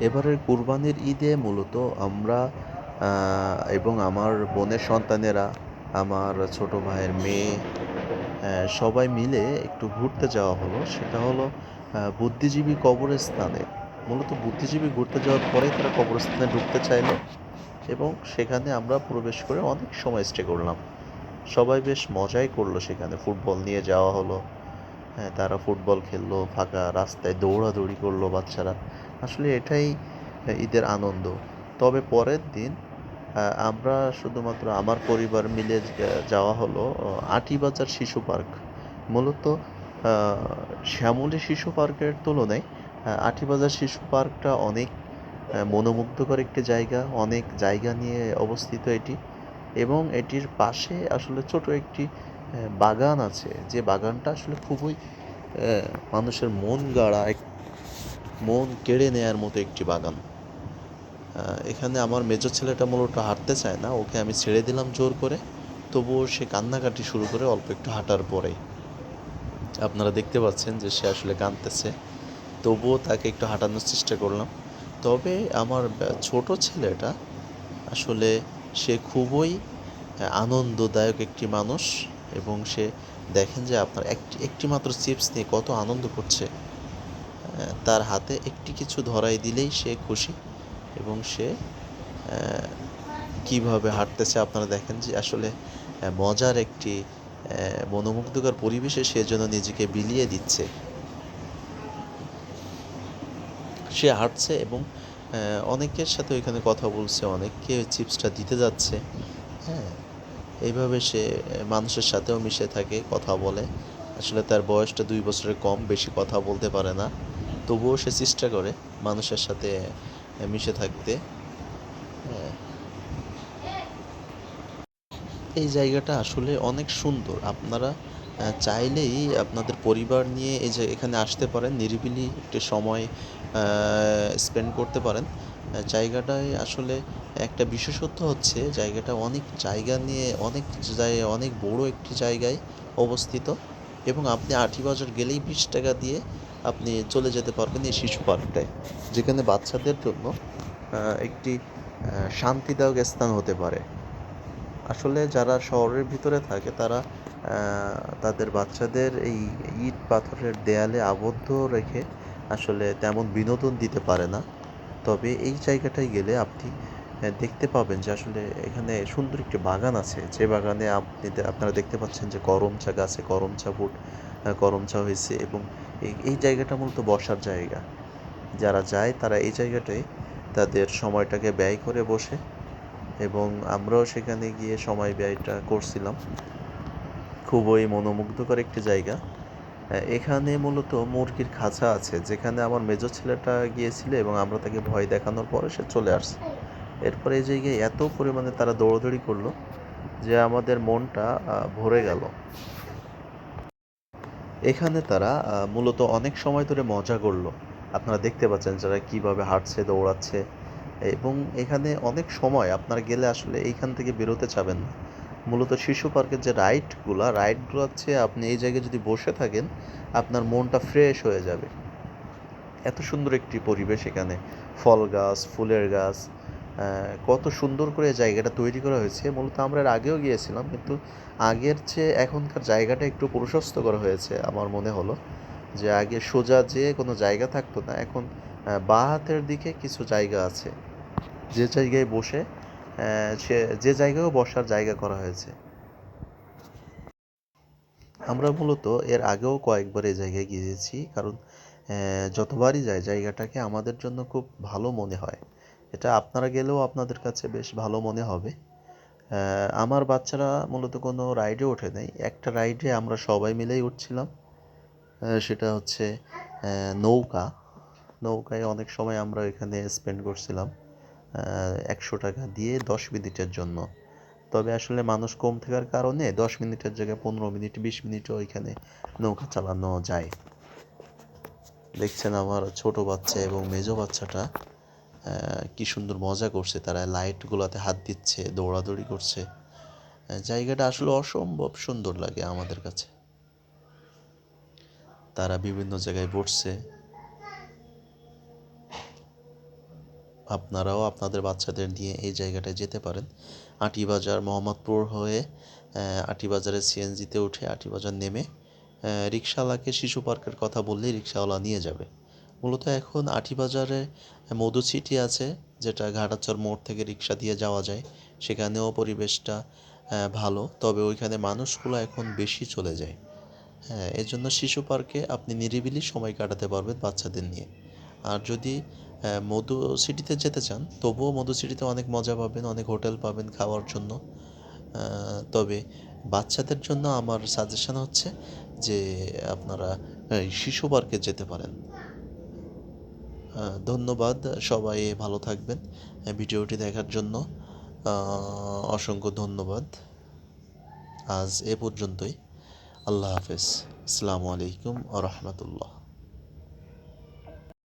এবারের কুরবানির ঈদে মূলত আমরা এবং আমার বোনের সন্তানেরা, আমার ছোট ভাইয়ের মেয়ে সবাই মিলে একটু ঘুরতে যাওয়া হলো। সেটা হলো বুদ্ধিজীবী কবরস্থানে। মূলত বুদ্ধিজীবী ঘুরতে যাওয়ার পরেই তারা কবরস্থানে ঢুকতে চাইলো এবং সেখানে আমরা প্রবেশ করে অনেক সময় স্টে করলাম। সবাই বেশ মজাই করল সেখানে। ফুটবল নিয়ে যাওয়া হলো। হ্যাঁ তারা ফুটবল খেললো, ফাঁকা রাস্তায় দৌড়াদৌড়ি করল বাচ্চারা। আসলে এটাই ঈদের আনন্দ। তবে পরের দিন আমরা শুধুমাত্র আমার পরিবার মিলে যাওয়া হলো আটিবাজার শিশু পার্ক। মূলত শ্যামলী শিশু পার্কের তুলনায় আটিবাজার শিশু পার্কটা অনেক মনোমুগ্ধকর একটি জায়গা, অনেক জায়গা নিয়ে অবস্থিত এটি। এবং এটির পাশে আসলে ছোট একটি বাগান আছে। যে বাগানটা আসলে খুবই মানুষের মন গাড়া মন কেড়ে নেয়ার মতো একটি বাগান। এখানে আমার মেজর ছেলেটা মূলত হাঁটতে চায় না, ওকে আমি ছেড়ে দিলাম জোর করে। তবুও সে কান্নাকাটি শুরু করে অল্প একটু হাঁটার পরে। আপনারা দেখতে পাচ্ছেন যে সে আসলে কাঁদতেছে। তবুও তাকে একটু হাঁটানোর চেষ্টা করলাম। তবে আমার ছোট ছেলেটা আসলে সে খুবই আনন্দদায়ক একটি মানুষ এবং সে দেখেন যে আপনার একটি একটি মাত্র চিপস নিয়ে কত আনন্দ করছে। তার হাতে একটি কিছু ধরাই দিলেই সে খুশি এবং সে কীভাবে হাঁটতেছে আপনারা দেখেন যে আসলে মজার একটি মনোমুগ্ধকর পরিবেশে সে যেন নিজেকে বিলিয়ে দিচ্ছে। সে হাঁটছে এবং অনেকের সাথে ওইখানে কথা বলছে, অনেককে চিপসটা দিতে যাচ্ছে হ্যাঁ। এইভাবে সে মানুষের সাথেও মিশে থাকে, কথা বলে। আসলে তার বয়সটা দুই বছরের কম, বেশি কথা বলতে পারে না। তবুও সে চেষ্টা করে মানুষের সাথে মিশে থাকতে। এই জায়গাটা আসলে অনেক সুন্দর। আপনারা চাইলেই আপনাদের পরিবার নিয়ে এই যে এখানে আসতে পারেন, নিরিবিলি একটু সময় স্পেন্ড করতে পারেন। জায়গাটায় আসলে একটা বিশেষত্ব হচ্ছে, জায়গাটা অনেক জায়গা নিয়ে, অনেক অনেক বড় একটি জায়গায় অবস্থিত। এবং আপনি আটিবাজার গেলেই বিশ টাকা দিয়ে আপনি চলে যেতে পারবেন এই শিশু পার্কটায়, যেখানে বাচ্চাদের জন্য একটি শান্তিদায়ক স্থান হতে পারে। আসলে যারা শহরের ভিতরে থাকে, তারা তাদের বাচ্চাদের এই ইট পাথরের দেয়ালে আবদ্ধ রেখে আসলে তেমন বিনোদন দিতে পারে না। তবে এই জায়গাটায় গেলে আপনি দেখতে পাবেন যে আসলে এখানে সুন্দর একটি বাগান আছে। যে বাগানে আপনি আপনারা দেখতে পাচ্ছেন যে করম চা গাছে করম চা ফুট আহ, করম চা হয়েছে এবং এই এই জায়গাটা মূলত বসার জায়গা। যারা যায় তারা এই জায়গাটায় তাদের সময়টাকে ব্যয় করে বসে এবং আমরাও সেখানে গিয়ে সময় ব্যয়টা করছিলাম। খুবই মনোমুগ্ধকর একটি জায়গা। এখানে মূলত মুরগির খাঁচা আছে যেখানে আমার মেজর ছেলেটা গিয়েছিল এবং আমরা তাকে ভয় দেখানোর পরে সে চলে আসছে। এরপরে এই জায়গায় এত পরিমাণে তারা দৌড়াদৌড়ি করল যে আমাদের মনটা ভরে গেল। এখানে তারা মূলত অনেক সময় ধরে মজা করল। আপনারা দেখতে পাচ্ছেন যারা কীভাবে হাঁটছে, দৌড়াচ্ছে। এবং এখানে অনেক সময় আপনারা গেলে আসলে এইখান থেকে বেরোতে চাবেন না। মূলত শিশু পার্কের যে রাইডগুলা, রাইডগুলো হচ্ছে আপনি এই জায়গায় যদি বসে থাকেন, আপনার মনটা ফ্রেশ হয়ে যাবে। এত সুন্দর একটি পরিবেশ এখানে। ফল গাছ, ফুলের গাছ কত সুন্দর করে জায়গাটা তৈরি করা হয়েছে। মূলত আমরা এর আগেও গিয়েছিলাম, কিন্তু আগের চেয়ে এখনকার জায়গাটা একটু প্রশস্ত করা হয়েছে আমার মনে হলো। যে আগে সোজা যে কোনো জায়গা থাকতো না, এখন বাঁ হাতের দিকে কিছু জায়গা আছে। যে জায়গায় বসে সে, যে জায়গায়ও বসার জায়গা করা হয়েছে। আমরা মূলত এর আগেও কয়েকবার এই জায়গায় গিয়েছি, কারণ যতবারই যাই জায়গাটাকে আমাদের জন্য খুব ভালো মনে হয়। এটা আপনারা গেলেও আপনাদের কাছে বেশ ভালো মনে হবে। আমার বাচ্চারা মূলত কোনো রাইডে ওঠে নাই। একটা রাইডে আমরা সবাই মিলেই উঠছিলাম। সেটা হচ্ছে নৌকা। নৌকায় অনেক সময় আমরা এখানে স্পেন্ড করছিলাম একশো টাকা দিয়ে দশ মিনিটের জন্য। তবে আসলে মানুষ কম থাকার কারণে দশ মিনিটের জায়গায় পনেরো মিনিট, বিশ মিনিটও এখানে নৌকা চালানো যায়। দেখছেন আমার ছোট বাচ্চা এবং মেজো বাচ্চাটা। কি সুন্দর মজা করছে তারা লাইটগুলোতে হাত দিচ্ছে, দৌড়াদৌড়ি করছে। জায়গাটা আসলে অসম্ভব সুন্দর লাগে আমাদের কাছে। তারা বিভিন্ন জায়গায় বসছে। আপনারাও আপনাদের বাচ্চাদের নিয়ে এই জায়গাটায় যেতে পারেন। আটিবাজার, মোহাম্মদপুর হয়ে আটিবাজারের সিএনজিতে উঠে আটিবাজার নেমে রিক্সাওয়ালাকে শিশু পার্কের কথা বললেই রিক্সাওয়ালা নিয়ে যাবে। মূলত এখন আটিবাজারে মধু সিটি আছে, যেটা ঘাটাচর মোড় থেকে রিক্সা দিয়ে যাওয়া যায়। সেখানেও পরিবেশটা ভালো। তবে ওইখানে মানুষগুলো এখন বেশি চলে যায়। হ্যাঁ এর জন্য শিশু পার্কে আপনি নিরিবিলি সময় কাটাতে পারবেন বাচ্চাদের নিয়ে। আর যদি মধু সিটিতে যেতে চান, তবুও মধু সিটিতে অনেক মজা পাবেন, অনেক হোটেল পাবেন খাওয়ার জন্য। তবে বাচ্চাদের জন্য আমার সাজেশন হচ্ছে যে আপনারা শিশু পার্কে যেতে পারেন। ধন্যবাদ, সবাই ভালো থাকবেন। ভিডিওটি দেখার জন্য অসংখ্য ধন্যবাদ। আজ এ পর্যন্তই। আল্লাহ হাফেজ। আসসালামু আলাইকুম আ রহমতুল্লাহ।